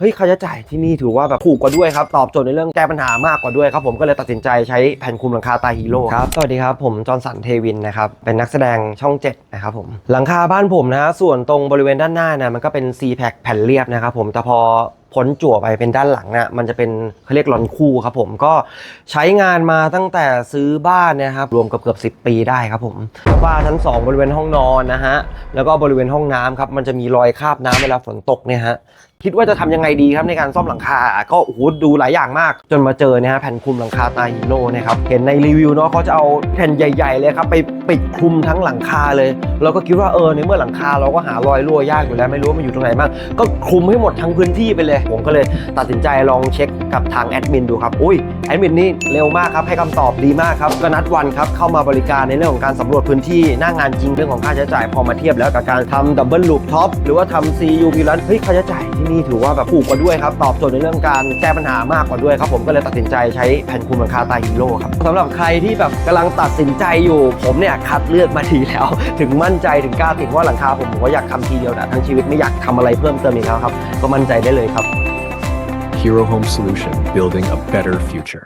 เฮ้ยค่าใช้จ่ายที่นี่ถือว่าแบบถูกกว่าด้วยครับตอบโจทย์ในเรื่องแก้ปัญหามากกว่าด้วยครับผมก็เลยตัดสินใจใช้แผ่นคุมหลังคาตาฮีโร่ครับสวัสดีครับผมจอห์นสันเทวินนะครับเป็นนักแสดงช่อง7นะครับผมหลังคาบ้านผมนะส่วนตรงบริเวณด้านหน้านะมันก็เป็น C p a c แผ่นเรียบนะครับผมแต่พอพ้นจั่วไปเป็นด้านหลังนะมันจะเป็นเขาเรียกลอนคู่ครับผมก็ใช้งานมาตั้งแต่ซื้อบ้านนะครับรวมกับเกือบ10 ปีได้ครับผมฝ้านชั้น 2 บริเวณห้องนอนนะฮะแล้วก็บริเวณห้องน้ำครับมันจะมีรอยคราบน้ำเวลาฝนตกเนี่ยฮะ คิดว่าจะทำยังไงดีครับในการซ่อมหลังคา ก็โอ้โหดูหลายอย่างมาก จนมาเจอเนี่ยฮะแผ่นคลุมหลังคาตาฮีโร่เนะครับเห็นในรีวิวเนาะเขาจะเอาแผ่นใหญ่ ๆ เลยครับไปปิดคลุมทั้งหลังคาเลยเราก็คิดว่าเออในเมื่อหลังคาเราก็หารอยรั่วยากอยู่แล้วไม่รู้ว่ามันอยู่ตรงไหนบ้างก็คลุมให้หมดทั้งพื้นที่ไปเลย ผมก็เลยตัดสินใจลองเช็คกับทางแอดมินดูครับอุ้ยแอดมินนี่เร็วมากครับให้คำตอบดีมากครับก็นัดวันครับเข้ามาบริการในเรื่องของการสำรวจพื้นที่หน้างานจริงเรื่องของค่าใช้จ่ายพอมาเทียบแล้วกับการทำดับเบิลลูปท็อปหรือว่าทำ CU พีรันเฮ้ยค่าใช้จ่ายที่นี่ถือว่าแบบถูกกว่าด้วยครับ ตอบโจทย์ในเรื่องการแก้ปัญหามากกว่าด้วยครับ ผมก็เลยตัดสินใจใช้แผ่นคลุมหลังคาตาฮีโร่ครับสำหรับใครที่แบบกำลังตัดสินใจอยู่ ผมเนี่ยคัดเลือกมาดีแล้ว ถึงมั่นใจถึงกล้าติดว่าหลังคาผมผมก็อยากทำทีเดียวนะทั้งชีวิตไม่อยากทำอะไรเพิ่มเติมอีกแล้วครับ ก็มั่นใจได้เลยครับ Hero Home Solution, building a better future.